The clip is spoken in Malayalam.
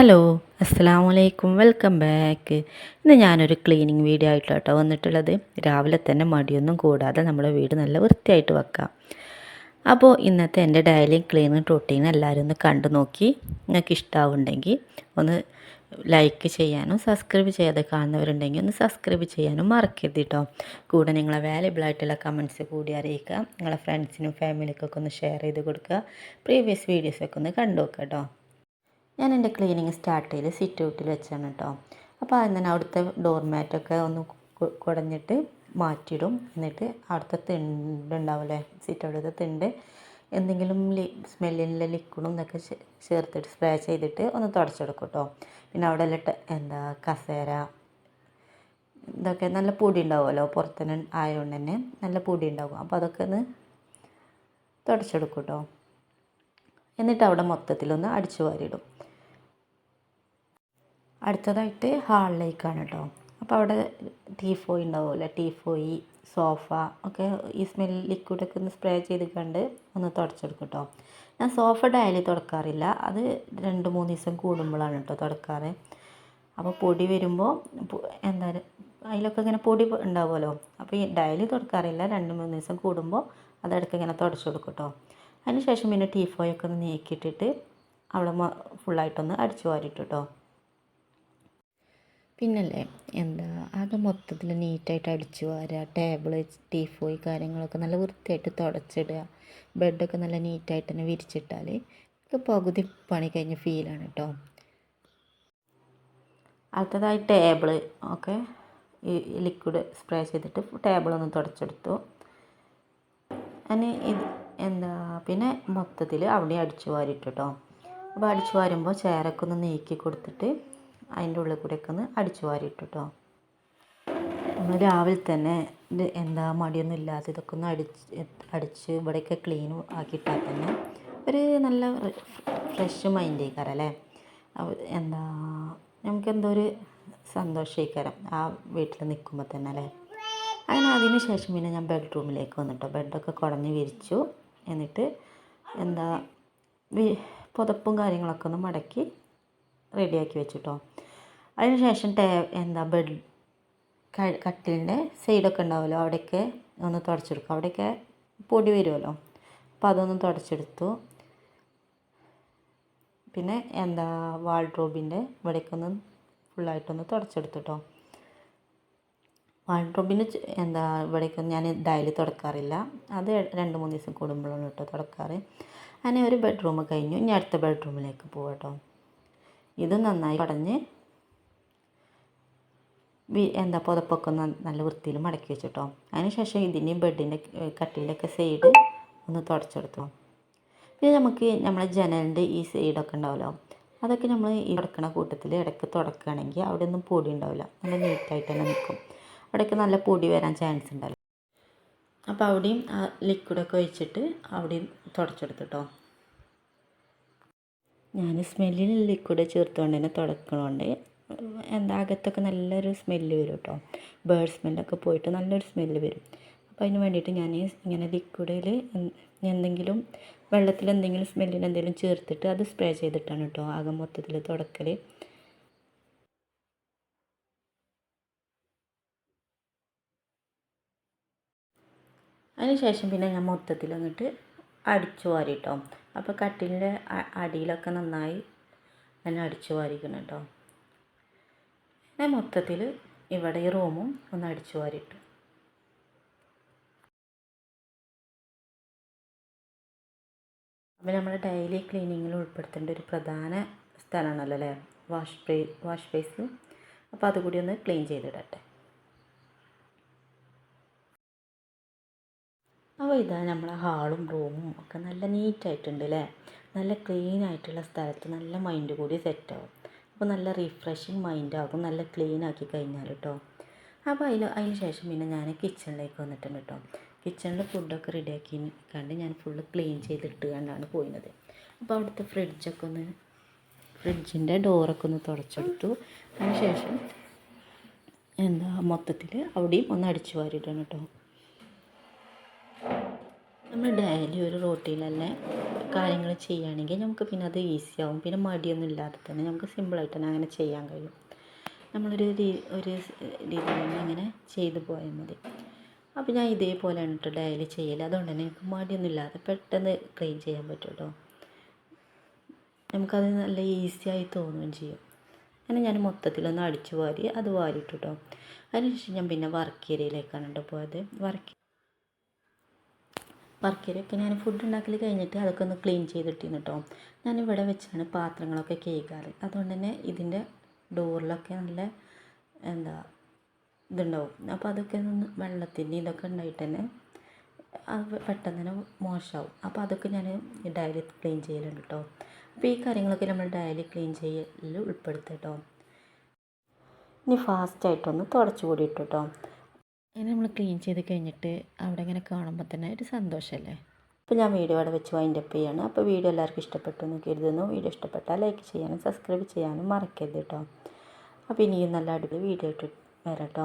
ഹലോ അസ്സാം വലൈക്കും വെൽക്കം ബാക്ക്. ഇന്ന് ഞാനൊരു ക്ലീനിങ് വീഡിയോ ആയിട്ടോ കേട്ടോ വന്നിട്ടുള്ളത്. രാവിലെ തന്നെ മടിയൊന്നും കൂടാതെ നമ്മുടെ വീട് നല്ല വൃത്തിയായിട്ട് വെക്കാം. അപ്പോൾ ഇന്നത്തെ എന്റെ ഡെയിലി ക്ലീനിങ് റൊട്ടീൻ എല്ലാവരും ഒന്ന് കണ്ടു നോക്കി. നിങ്ങൾക്ക് ഇഷ്ടമാവുണ്ടെങ്കിൽ ഒന്ന് ലൈക്ക് ചെയ്യാനും സബ്സ്ക്രൈബ് ചെയ്യാതെ കാണുന്നവരുണ്ടെങ്കിൽ ഒന്ന് സബ്സ്ക്രൈബ് ചെയ്യാനും മറക്കരുത് കേട്ടോ കൂടെ നിങ്ങളെ വാല്യബിൾ ആയിട്ടുള്ള കമൻസ് കൂടി അറിയിക്കുക. നിങ്ങളെ ഫ്രണ്ട്സിനും ഫാമിലിക്കൊക്കെ ഒന്ന് ഷെയർ ചെയ്ത് കൊടുക്കുക. പ്രീവിയസ് വീഡിയോസൊക്കെ ഒന്ന് കണ്ടു നോക്കുക കേട്ടോ. ഞാൻ എന്റെ ക്ലീനിങ് സ്റ്റാർട്ട് ചെയ്ത് സിറ്റ് ഔട്ടിൽ വെച്ചാണ് കേട്ടോ. അപ്പോൾ തന്നെ അവിടുത്തെ ഡോർ മാറ്റൊക്കെ ഒന്ന് കുടഞ്ഞിട്ട് മാറ്റിയിടും. എന്നിട്ട് അവിടുത്തെ തിണ്ടുണ്ടാവില്ലേ സിറ്റ് ഔട്ടിലത്തെ തിണ്ട്. എന്തെങ്കിലും ലി സ്മെല്ലിന്റെ ലിക്വിഡും ഇതൊക്കെ ചേർത്തിട്ട് സ്പ്രേ ചെയ്തിട്ട് ഒന്ന് തുടച്ചെടുക്കും കേട്ടോ. പിന്നെ അവിടെ എല്ലാം എന്താ കസേര ഇതൊക്കെ നല്ല പൊടി ഉണ്ടാവുമല്ലോ? പുറത്തിന് ആയതുകൊണ്ട് തന്നെ നല്ല പൊടി ഉണ്ടാവും അപ്പോൾ അതൊക്കെ ഒന്ന് തുടച്ചെടുക്കും കേട്ടോ. എന്നിട്ട് അവിടെ മൊത്തത്തിലൊന്ന് അടിച്ചു വാരിയിടും. അടുത്തതായിട്ട് ഹാളിലേക്കാണ് കേട്ടോ അപ്പോൾ അവിടെ ടീഫോയി ഉണ്ടാവുമല്ലോ ടീഫോയി സോഫ ഒക്കെ ഈ സ്മെൽ ലിക്വിഡൊക്കെ ഒന്ന് സ്പ്രേ ചെയ്ത് കണ്ട് ഒന്ന് തുടച്ചെടുക്കും കേട്ടോ ഞാൻ സോഫ ഡയലി തുടക്കാറില്ല അത് രണ്ട് മൂന്ന് ദിവസം കൂടുമ്പോഴാണ് കേട്ടോ തുടക്കാറ്. അപ്പോൾ പൊടി വരുമ്പോൾ എന്തായാലും എന്താ അതിലൊക്കെ ഇങ്ങനെ പൊടി ഉണ്ടാവുമല്ലോ അപ്പോൾ ഈ ഡയലി തുടക്കാറില്ല രണ്ട് മൂന്ന് ദിവസം കൂടുമ്പോൾ അതിടയ്ക്ക് ഇങ്ങനെ തുടച്ചു കൊടുക്കും കേട്ടോ അതിന് ശേഷം പിന്നെ ടീഫോയൊക്കെ ഒന്ന് നീക്കിയിട്ടിട്ട് അവിടെ ഫുള്ളായിട്ടൊന്ന് അടിച്ചു വാരിട്ടു കേട്ടോ പിന്നല്ലേ എന്താ ആകെ മൊത്തത്തിൽ നീറ്റായിട്ട് അടിച്ചു വാരുക ടേബിൾ ടീഫോയി കാര്യങ്ങളൊക്കെ നല്ല വൃത്തിയായിട്ട് തുടച്ചിടുക ബെഡൊക്കെ നല്ല നീറ്റായിട്ട് തന്നെ വിരിച്ചിട്ടാൽ ഇത് പകുതി പണി കഴിഞ്ഞ ഫീലാണ് കേട്ടോ അടുത്തതായി ടേബിൾ ഒക്കെ ഈ ലിക്വിഡ് സ്പ്രേ ചെയ്തിട്ട് ടേബിളൊന്ന് തുടച്ചെടുത്തു. അതിന് ഇത് എന്താ പിന്നെ മൊത്തത്തിൽ അവിടെ അടിച്ചു വാരിട്ടു കേട്ടോ അപ്പോൾ അടിച്ചു വാരുമ്പോൾ ചേരൊക്കെ ഒന്ന് നീക്കി കൊടുത്തിട്ട് അതിന്റെ ഉള്ളിൽ കൂടെയൊക്കെ ഒന്ന് അടിച്ചു വാരിയിട്ടു കേട്ടോ നമ്മൾ രാവിലെ തന്നെ എന്താ മടിയൊന്നും ഇല്ലാതെ ഇതൊക്കെ ഒന്ന് അടിച്ച് അടിച്ച് ഇവിടെയൊക്കെ ക്ലീൻ ആക്കിയിട്ടാൽ തന്നെ ഒരു നല്ല ഫ്രഷ് മൈൻഡ് ആയിക്കാരം എന്താ നമുക്ക് എന്തോ ഒരു സന്തോഷമായിക്കാരം ആ വീട്ടിൽ നിൽക്കുമ്പോൾ തന്നെ അല്ലേ? അങ്ങനെ അതിന് ശേഷം പിന്നെ ഞാൻ ബെഡ്റൂമിലേക്ക് വന്നിട്ടോ. ബെഡൊക്കെ കുടഞ്ഞ് വിരിച്ചു. എന്നിട്ട് എന്താ പുതപ്പും കാര്യങ്ങളൊക്കെ ഒന്ന് മടക്കി റെഡിയാക്കി വെച്ചിട്ടോ. അതിന് ശേഷം ടേ എന്താ ബെഡ് കട്ടിലിന്റെ സൈഡൊക്കെ ഉണ്ടാവുമല്ലോ അവിടെയൊക്കെ ഒന്ന് തുടച്ചെടുക്കും. അവിടെയൊക്കെ പൊടി വരുമല്ലോ. അപ്പോൾ അതൊന്ന് തുടച്ചെടുത്തു. പിന്നെ എന്താ വാൾഡ്രോബിന്റെ ഇവിടേക്ക് ഒന്ന് ഫുള്ളായിട്ടൊന്ന് തുടച്ചെടുത്തു കേട്ടോ വാൾഡ്രോബിന് എന്താ ഇവിടേക്ക് ഞാൻ ഡയലി തുടക്കാറില്ല. അത് രണ്ട് മൂന്ന് ദിവസം കൂടുമ്പോഴാണ് കേട്ടോ തുടക്കാറ്. അങ്ങനെ ഒരു ബെഡ്റൂം കഴിഞ്ഞു. ഇനി അടുത്ത ബെഡ്റൂമിലേക്ക് പോവാം കേട്ടോ ഇത് നന്നായി പടഞ്ഞ് എന്താ പുതപ്പൊക്കെ നല്ല വൃത്തിയിൽ മടക്കി വെച്ചിട്ടോ. അതിനുശേഷം ഇതിന്റെയും ബെഡിന്റെ കട്ടിലൊക്കെ സൈഡ് ഒന്ന് തുടച്ചെടുത്തു. പിന്നെ നമുക്ക് നമ്മളെ ജനലിന്റെ ഈ സൈഡൊക്കെ ഉണ്ടാവുമല്ലോ അതൊക്കെ നമ്മൾ ഈ തുടക്കണ കൂട്ടത്തിൽ ഇടയ്ക്ക് തുടക്കുകയാണെങ്കിൽ അവിടെ ഒന്നും പൊടി ഉണ്ടാവില്ല. നല്ല നീറ്റായിട്ട് തന്നെ നിൽക്കും. അവിടെയൊക്കെ നല്ല പൊടി വരാൻ ചാൻസ് ഉണ്ടല്ലോ. അപ്പോൾ അവിടെയും ആ ലിക്വിഡൊക്കെ ഒഴിച്ചിട്ട് അവിടെയും തുടച്ചെടുത്തിട്ടോ ഞാൻ സ്മെല്ലിൽ ലിക്വിഡ് ചേർത്തുകൊണ്ട് തന്നെ തുടക്കണോണ്ട്. എന്താ അകത്തൊക്കെ നല്ലൊരു സ്മെല്ല് വരും കേട്ടോ ബേർഡ് സ്മെല്ലൊക്കെ പോയിട്ട് നല്ലൊരു സ്മെല്ല് വരും. അപ്പോൾ അതിന് വേണ്ടിയിട്ട് ഞാൻ ഇങ്ങനെ ലിക്വിഡിൽ എന്തെങ്കിലും വെള്ളത്തിൽ എന്തെങ്കിലും സ്മെല്ലിന് എന്തെങ്കിലും ചേർത്തിട്ട് അത് സ്പ്രേ ചെയ്തിട്ടാണ് കേട്ടോ ആകെ മൊത്തത്തിൽ തുടക്കൽ അതിന് ശേഷം പിന്നെ ഞാൻ മൊത്തത്തിൽ എന്നിട്ട് അടിച്ചു വാരിട്ടോ അപ്പോൾ കട്ടിലിന്റെ അടിയിലൊക്കെ നന്നായി ഞാൻ അടിച്ചു വാരിക്കണം കേട്ടോ. ഞാൻ മൊത്തത്തിൽ ഇവിടെ ഈ റൂമും ഒന്ന് അടിച്ചു വാരിട്ടു അപ്പോൾ നമ്മൾ ഡെയിലി ക്ലീനിങ്ങിൽ ഉൾപ്പെടുത്തേണ്ട ഒരു പ്രധാന സ്ഥലമാണല്ലോ അല്ലേ? വാഷ് വാഷ് ബേസ് അപ്പോൾ അതുകൂടി ഒന്ന് ക്ലീൻ ചെയ്തിടട്ടെ. അപ്പോൾ ഇതാ നമ്മളെ ഹാളും റൂമും ഒക്കെ നല്ല നീറ്റായിട്ടുണ്ട് അല്ലേ നല്ല ക്ലീൻ ആയിട്ടുള്ള സ്ഥലത്ത് നല്ല മൈൻഡ് കൂടി സെറ്റാവും അപ്പോൾ നല്ല റിഫ്രഷിങ് മൈൻഡാകും നല്ല ക്ലീൻ ആക്കി കഴിഞ്ഞാൽ കേട്ടോ. അപ്പോൾ അതിൽ അതിന് ശേഷം പിന്നെ ഞാൻ കിച്ചണിലേക്ക് വന്നിട്ടുണ്ട് കേട്ടോ. കിച്ചണിൽ ഫുഡൊക്കെ റെഡിയാക്കി കണ്ട് ഞാൻ ഫുള്ള് ക്ലീൻ ചെയ്തിട്ട് കണ്ടാണ് പോയിരുന്നത് അപ്പോൾ അവിടുത്തെ ഫ്രിഡ്ജൊക്കെ ഒന്ന് ഫ്രിഡ്ജിന്റെ ഡോറൊക്കെ ഒന്ന് തുടച്ചെടുത്തു. അതിന് ശേഷം എന്താ മൊത്തത്തിൽ അവിടെയും ഒന്ന് അടിച്ചു വാരിയിട്ടാണ് കേട്ടോ. നമ്മൾ ഡെയിലി ഒരു റൂട്ടീനല്ലേ കാര്യങ്ങൾ ചെയ്യുകയാണെങ്കിൽ നമുക്ക് പിന്നെ അത് ഈസി ആവും. പിന്നെ മടിയൊന്നും ഇല്ലാതെ തന്നെ നമുക്ക് സിമ്പിളായിട്ട് തന്നെ അങ്ങനെ ചെയ്യാൻ കഴിയും. നമ്മളൊരു ഒരു രീതിയിൽ തന്നെ അങ്ങനെ ചെയ്തു പോയാൽ മതി. അപ്പോൾ ഞാൻ ഇതേപോലെയാണ് കേട്ടോ ഡെയിലി ചെയ്യൽ അതുകൊണ്ട് തന്നെ എനിക്ക് മടിയൊന്നും ഇല്ലാതെ പെട്ടെന്ന് ക്ലീൻ ചെയ്യാൻ പറ്റും കേട്ടോ നമുക്കത് നല്ല ഈസിയായി തോന്നുകയും ചെയ്യും. അങ്ങനെ ഞാൻ മൊത്തത്തിലൊന്ന് അടിച്ചു വാരി അത് വാരിട്ടു കേട്ടോ അതിനുശേഷം ഞാൻ പിന്നെ വർക്ക് ഏരിയയിലേക്കാണ് കേട്ടോ പോയത്. വർക്ക് വർക്ക് ഏരിയയൊക്കെ ഞാൻ ഫുഡ് ഉണ്ടാക്കൽ കഴിഞ്ഞിട്ട് അതൊക്കെ ഒന്ന് ക്ലീൻ ചെയ്തിട്ടിരുന്നു കേട്ടോ ഞാൻ ഇവിടെ വെച്ചാണ് പാത്രങ്ങളൊക്കെ കേൾക്കാറ് അതുകൊണ്ട് തന്നെ ഇതിന്റെ ഡോറിലൊക്കെ നല്ല എന്താ ഇതുണ്ടാവും. അപ്പോൾ അതൊക്കെ ഒന്ന് വെള്ളത്തിന്റെ ഇതൊക്കെ ഉണ്ടായിട്ട് തന്നെ അത് പെട്ടെന്ന് തന്നെ മോശമാവും അപ്പോൾ അതൊക്കെ ഞാൻ ഡയലി ക്ലീൻ ചെയ്യലുണ്ട് കേട്ടോ അപ്പോൾ ഈ കാര്യങ്ങളൊക്കെ നമ്മൾ ഡയലി ക്ലീൻ ചെയ്യലിൽ ഉൾപ്പെടുത്തും കേട്ടോ ഇനി ഫാസ്റ്റായിട്ടൊന്ന് തുടച്ചു കൂടി കേട്ടോ അങ്ങനെ നമ്മൾ ക്ലീൻ ചെയ്ത് കഴിഞ്ഞിട്ട് അവിടെ ഇങ്ങനെ കാണുമ്പോൾ തന്നെ ഒരു സന്തോഷമല്ലേ അപ്പോൾ ഞാൻ വീഡിയോ അവിടെ വെച്ച് വൈൻഡ് അപ്പ് ചെയ്യാണ്. അപ്പോൾ വീഡിയോ എല്ലാവർക്കും ഇഷ്ടപ്പെട്ടു എന്ന് കരുതുന്നു. വീഡിയോ ഇഷ്ടപ്പെട്ടാൽ ലൈക്ക് ചെയ്യാനും സബ്സ്ക്രൈബ് ചെയ്യാനും മറക്കരുത് കേട്ടോ അപ്പോൾ ഇനിയും നല്ല അടിപൊളി വീഡിയോ ഇട്ട് വരാം കേട്ടോ